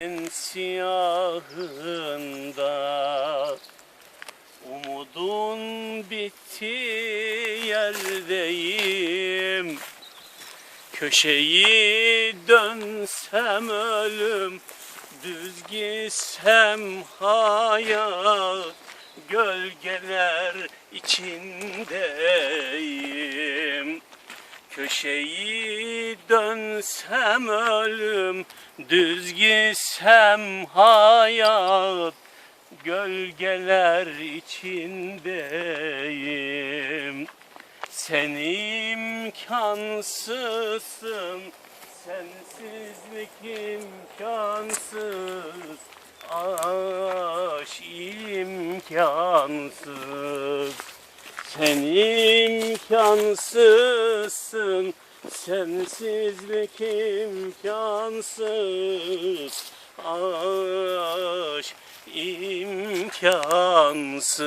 En siyahında Umudun bitti yerdeyim. Köşeyi dönsem ölüm Düz gitsem hayat. Gölgeler içindeyim Köşeyi dönsem ölüm Düz gitsem hayat Gölgeler içindeyim. Sen imkansızsın Sensizlik imkansız Aş imkansız sen imkansızsın, sensizlik imkansız, aşk imkansız.